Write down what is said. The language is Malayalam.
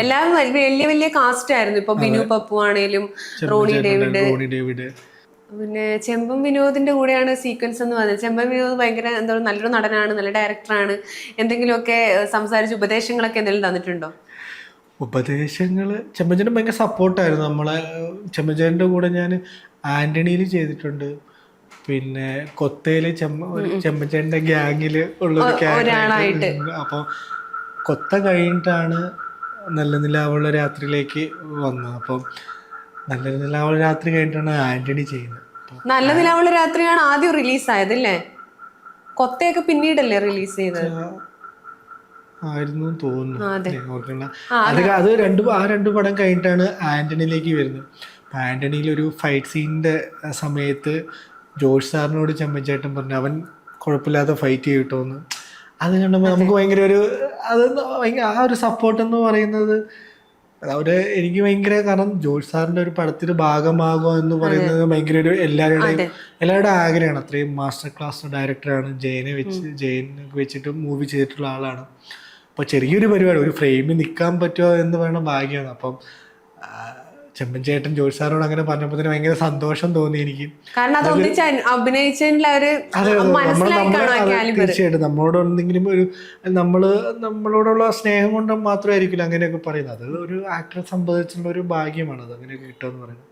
എല്ലാം വലിയ വലിയ കാസ്റ്റ് ആയിരുന്നു. ഇപ്പൊ ബിനു പപ്പു ആണേലും റോണി ഡേവിഡ്. പിന്നെ ചെമ്പൻ വിനോദിന്റെ കൂടെയാണ് സീക്വൻസ് എന്ന് പറഞ്ഞത്. ചെമ്പൻ വിനോദ് ഭയങ്കര എന്താ പറയുക നല്ലൊരു നടനാണ് നല്ല ഡയറക്ടറാണ് എന്തെങ്കിലുമൊക്കെ സംസാരിച്ച് ഉപദേശങ്ങളൊക്കെ എന്തെങ്കിലും തന്നിട്ടുണ്ടോ? ഉപദേശങ്ങൾ ചെമ്മച്ചേട്ടൻ ഭയങ്കര സപ്പോർട്ടായിരുന്നു നമ്മളെ. ചെമ്മച്ചേട്ടന്റെ കൂടെ ഞാൻ ആന്റണിയിൽ ചെയ്തിട്ടുണ്ട്. പിന്നെ കൊത്തയിൽ ചെമ്പ ഒരു ചെമ്മച്ചേട്ടന്റെ ഗ്യാങ്ങിൽ ഉള്ളൊരു ഒരാളായിട്ട്. ക്യാരക്ടർ അപ്പോൾ കൊത്ത കഴിഞ്ഞിട്ടാണ് നല്ല നിലാവുള്ള രാത്രിയിലേക്ക് വന്നു. അപ്പം നല്ല നിലാവുള്ള രാത്രി കഴിഞ്ഞിട്ടാണ് ആന്റണി ചെയ്യുന്നത്. നല്ല നിലാവുള്ള രാത്രിയാണ് ആദ്യം റിലീസ് ആയത് അല്ലേ കൊത്തയൊക്കെ പിന്നീടല്ലേ റിലീസ് ചെയ്തത്? ആയിരുന്നു തോന്നുന്നു. അതെ. അത് രണ്ട് ആ രണ്ട് പടം കഴിഞ്ഞിട്ടാണ് ആന്റണിയിലേക്ക് വരുന്നത്. ആന്റണിയിൽ ഒരു ഫൈറ്റ് സീനിന്റെ സമയത്ത് ജോഷ് സാറിനോട് ചെമ്മച്ചേട്ടൻ പറഞ്ഞു അവൻ കുഴപ്പമില്ലാതെ ഫൈറ്റ് ചെയ്യട്ടോന്ന് അത് കണ്ടപ്പോൾ നമുക്ക് ഭയങ്കര ഒരു അത് ഭയങ്കര ആ ഒരു സപ്പോർട്ട് എന്ന് പറയുന്നത് അവർ എനിക്ക് ഭയങ്കര കാരണം ജോർജ് സാറിന്റെ ഒരു പടത്തിന്റെ ഭാഗമാകുക എന്ന് പറയുന്നത് ഭയങ്കര ഒരു എല്ലാവരുടെയും എല്ലാവരുടെ എല്ലാവരുടെയും ആഗ്രഹമാണ്. അത്രയും മാസ്റ്റർ ക്ലാസ് ഡയറക്ടറാണ് ജയനെ വെച്ച് ജയനെ വെച്ചിട്ട് മൂവി ചെയ്തിട്ടുള്ള ആളാണ്. അപ്പോൾ ചെറിയൊരു പരിപാടി ഒരു ഫ്രെയിമിൽ നിൽക്കാൻ പറ്റുമോ എന്ന് പറയുന്ന ഭാഗ്യമാണ്. അപ്പം ആ, ചെമ്മൻ ചേട്ടൻ ജോർജ് സാറോട് അങ്ങനെ പറഞ്ഞപ്പോ ഭയങ്കര സന്തോഷം തോന്നി എനിക്ക്. കാരണം അത് ഒന്നിച്ച് ഒരു തീർച്ചയായിട്ടും. നമ്മളോട് എന്തെങ്കിലും ഒരു നമ്മൾ നമ്മളോടുള്ള സ്നേഹം കൊണ്ട് മാത്രമായിരിക്കില്ല അങ്ങനെയൊക്കെ പറയുന്നത്. അത് ഒരു ആക്ടറെ സംബന്ധിച്ചുള്ള ഒരു ഭാഗ്യമാണ് അത് അങ്ങനെയൊക്കെ കിട്ടുക എന്ന് പറയുന്നത്.